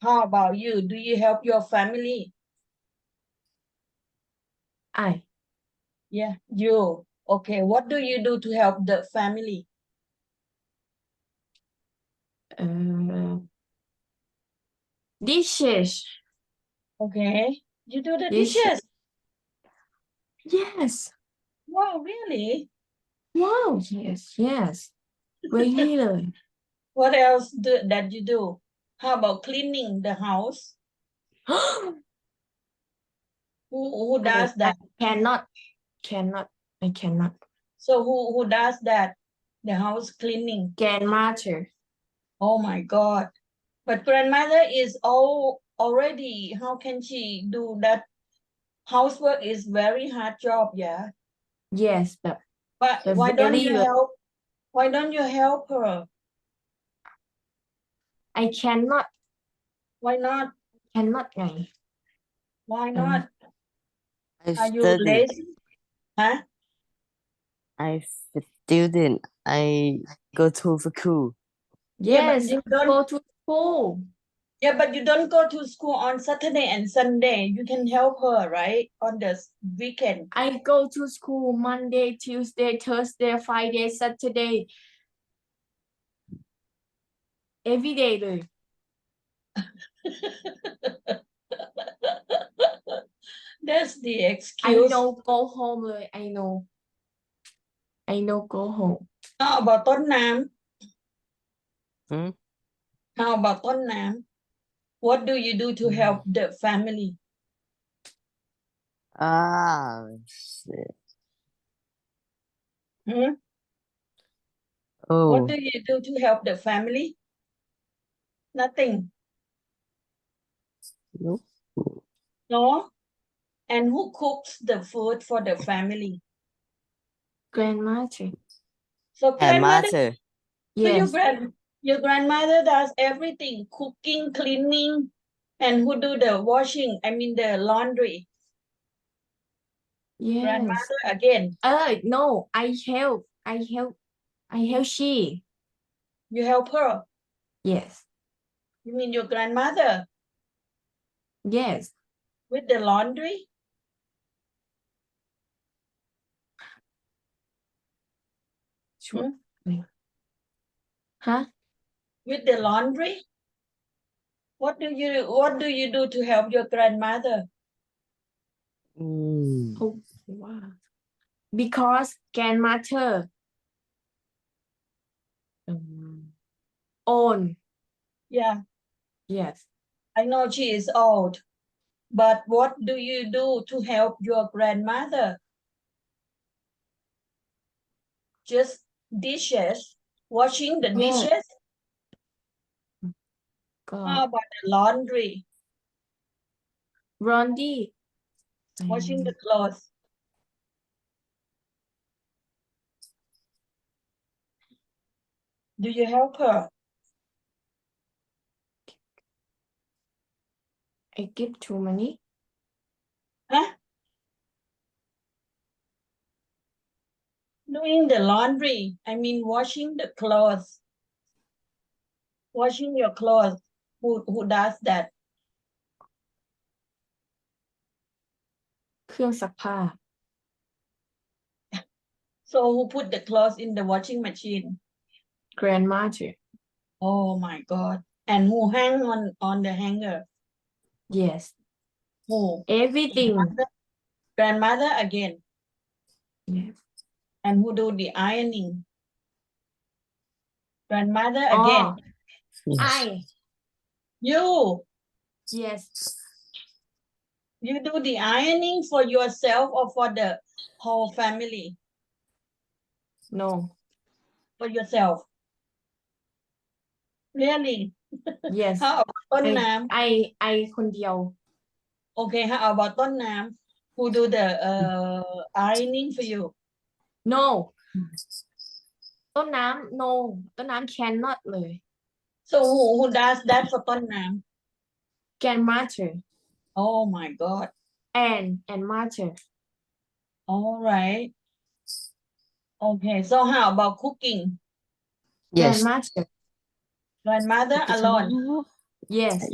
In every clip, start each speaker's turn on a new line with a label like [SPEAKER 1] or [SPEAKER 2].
[SPEAKER 1] How about you? Do you help your family?
[SPEAKER 2] I.
[SPEAKER 1] Yeah, you. Okay, what do you do to help the family?
[SPEAKER 2] Uh, dishes.
[SPEAKER 1] Okay, you do the
[SPEAKER 2] dishes.
[SPEAKER 1] dishes.
[SPEAKER 2] Yes.
[SPEAKER 1] Wow, really?
[SPEAKER 2] Wow, yes, yes. Really.
[SPEAKER 1] what else do, that you do? How about cleaning the house? who who does that?
[SPEAKER 2] I cannot, cannot, I cannot.
[SPEAKER 1] So who who does that? The house cleaning.
[SPEAKER 2] Grandmother.
[SPEAKER 1] Oh my God. But grandmother is all already, how can she do that? Housework is very hard job, yeah?
[SPEAKER 2] Yes,
[SPEAKER 1] but.
[SPEAKER 2] But
[SPEAKER 1] why don't you help, why don't you help her?
[SPEAKER 2] I cannot
[SPEAKER 1] Why not?
[SPEAKER 2] cannot ไง
[SPEAKER 1] Why not?
[SPEAKER 3] I
[SPEAKER 1] Are you
[SPEAKER 3] study.
[SPEAKER 1] lazy? Huh?
[SPEAKER 3] I student. I go to school.
[SPEAKER 1] Yeah, but
[SPEAKER 2] yes
[SPEAKER 1] you don't
[SPEAKER 2] go to school
[SPEAKER 1] Yeah, but you don't go to school on Saturday and Sunday. You can help her, right? On the s- weekend.
[SPEAKER 2] I go to school Monday Tuesday Thursday Friday Saturday every day เลย
[SPEAKER 1] That's the
[SPEAKER 2] I
[SPEAKER 1] excuse.
[SPEAKER 2] know go home เลย I know I know go home
[SPEAKER 1] How about ต้นน้
[SPEAKER 3] Hmm? ำ
[SPEAKER 1] How about ต้นน้ำ What do you do to help the family?
[SPEAKER 3] Ah, shit.
[SPEAKER 1] Hmm?
[SPEAKER 3] Oh,
[SPEAKER 1] What do you do to help the family? Nothing.
[SPEAKER 3] nope.
[SPEAKER 1] No? And who cooks the food for the family?
[SPEAKER 2] grandmother
[SPEAKER 1] So
[SPEAKER 3] and
[SPEAKER 1] grandmother,
[SPEAKER 3] matter.
[SPEAKER 1] so your
[SPEAKER 2] yes
[SPEAKER 1] grand, your grandmother does everything, cooking, cleaning, and who do the washing? I mean the laundry.
[SPEAKER 2] yes
[SPEAKER 1] Grandmother again.
[SPEAKER 2] uh no I help I help I help she
[SPEAKER 1] You help her.
[SPEAKER 2] yes
[SPEAKER 1] You mean your grandmother
[SPEAKER 2] yes
[SPEAKER 1] with the laundry?
[SPEAKER 2] sure huh
[SPEAKER 1] With the laundry? What do you what do you do to help your grandmother?
[SPEAKER 3] Mm.
[SPEAKER 2] Oh, wow. Because grandmother um, own,
[SPEAKER 1] Yeah,
[SPEAKER 2] yes.
[SPEAKER 1] I know she is old. But what do you do to help your grandmother? Just dishes, washing the dishes?
[SPEAKER 2] God.
[SPEAKER 1] How about the laundry,
[SPEAKER 2] Rondi.
[SPEAKER 1] washing the clothes? Do you help her?
[SPEAKER 2] I give too many.
[SPEAKER 1] Huh? Doing the laundry, I mean washing the clothes. Washing your clothes. Who who does that?
[SPEAKER 2] เครื่องซักผ้า
[SPEAKER 1] So who put the clothes in the washing machine?
[SPEAKER 2] grandmother.
[SPEAKER 1] Oh my God. And who hang on on the hanger?
[SPEAKER 2] Yes.
[SPEAKER 1] Who?
[SPEAKER 2] Everything.
[SPEAKER 1] Grandmother, grandmother again.
[SPEAKER 2] Yes.
[SPEAKER 1] And who do the ironing? Grandmother ah. again.
[SPEAKER 2] Oh,
[SPEAKER 3] Yes.
[SPEAKER 2] I.
[SPEAKER 1] You.
[SPEAKER 2] Yes.
[SPEAKER 1] You do the ironing for yourself or for the whole family?
[SPEAKER 2] No.
[SPEAKER 1] For yourself. Really?
[SPEAKER 2] Yes.
[SPEAKER 1] How about ต้นน้
[SPEAKER 2] I I คนเดียว ำ
[SPEAKER 1] Okay, how about ต้นน้ำ Who do the uh, ironing for you?
[SPEAKER 2] no ต้นน้ำ no ต้นน้ำ cannot เลย
[SPEAKER 1] So who, who does that for ต้นน้
[SPEAKER 2] grandmother ำ
[SPEAKER 1] Oh my God.
[SPEAKER 2] and and mother
[SPEAKER 1] All right. Okay, so how about cooking?
[SPEAKER 3] Yes.
[SPEAKER 2] grandmother
[SPEAKER 1] Grandmother alone.
[SPEAKER 2] Yes.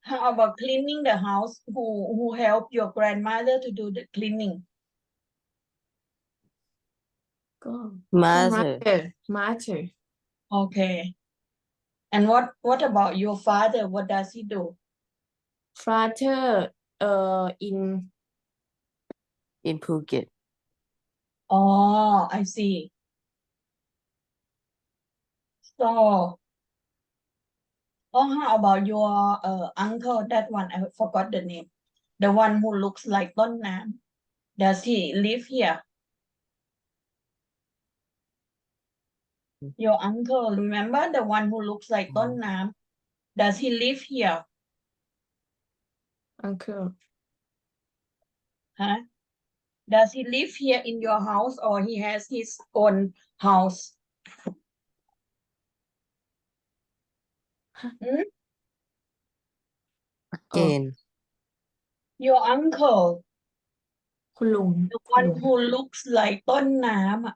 [SPEAKER 1] How about cleaning the house? Who who help your grandmother to do the cleaning?
[SPEAKER 3] Mother.
[SPEAKER 2] Mother.
[SPEAKER 1] Okay. And what what about your father? What does he do?
[SPEAKER 2] Father, uh, in
[SPEAKER 3] in Phuket.
[SPEAKER 1] Oh, I see. So, oh, how about your uh, uncle? That one, I forgot the name. The one who looks like Don Nam. Does he live here? Your uncle, remember the one who looks like Don Nam? Does he live here?
[SPEAKER 2] uncle
[SPEAKER 1] Huh? Does he live here in your house or he has his own house?
[SPEAKER 3] Again,
[SPEAKER 1] Your uncle,
[SPEAKER 2] คุณลุง
[SPEAKER 1] the
[SPEAKER 2] คุณ
[SPEAKER 1] one
[SPEAKER 2] ลุง
[SPEAKER 1] who looks like ต้นน้ำอะ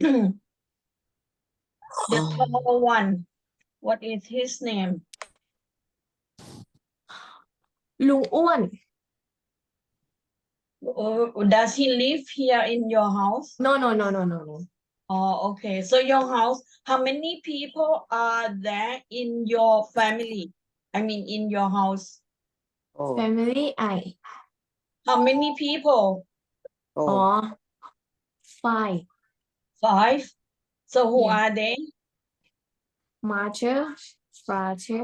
[SPEAKER 1] the tall one. What is his name?
[SPEAKER 2] ลุงอ้วน
[SPEAKER 1] Uh, does he live here in your house?
[SPEAKER 2] no no no no no no
[SPEAKER 1] Oh, okay. So your house, how many people are there in your family? I mean, in your house?
[SPEAKER 3] oh,
[SPEAKER 2] family I
[SPEAKER 1] How many people?
[SPEAKER 2] Oh.
[SPEAKER 3] Oh,
[SPEAKER 2] อ๋อ
[SPEAKER 1] Five. So who
[SPEAKER 2] Yeah.
[SPEAKER 1] are they?
[SPEAKER 2] mother father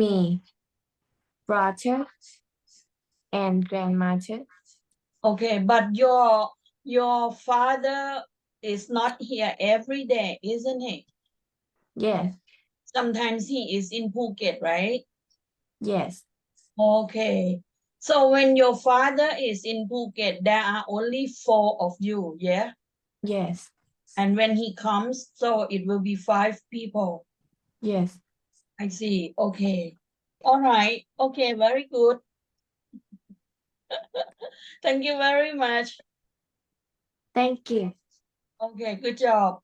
[SPEAKER 2] me brother and grandmother
[SPEAKER 1] Okay, but your your father is not here every day, isn't he?
[SPEAKER 2] yes
[SPEAKER 1] Sometimes he is in Phuket, right?
[SPEAKER 2] yes
[SPEAKER 1] Okay. So when your father is in Phuket, there are only four of you, yeah?
[SPEAKER 2] yes
[SPEAKER 1] And when he comes, so it will be five people.
[SPEAKER 2] yes
[SPEAKER 1] I see. Okay. All right. Okay, very good. Thank you very much.
[SPEAKER 2] Thank you
[SPEAKER 1] Okay, good job.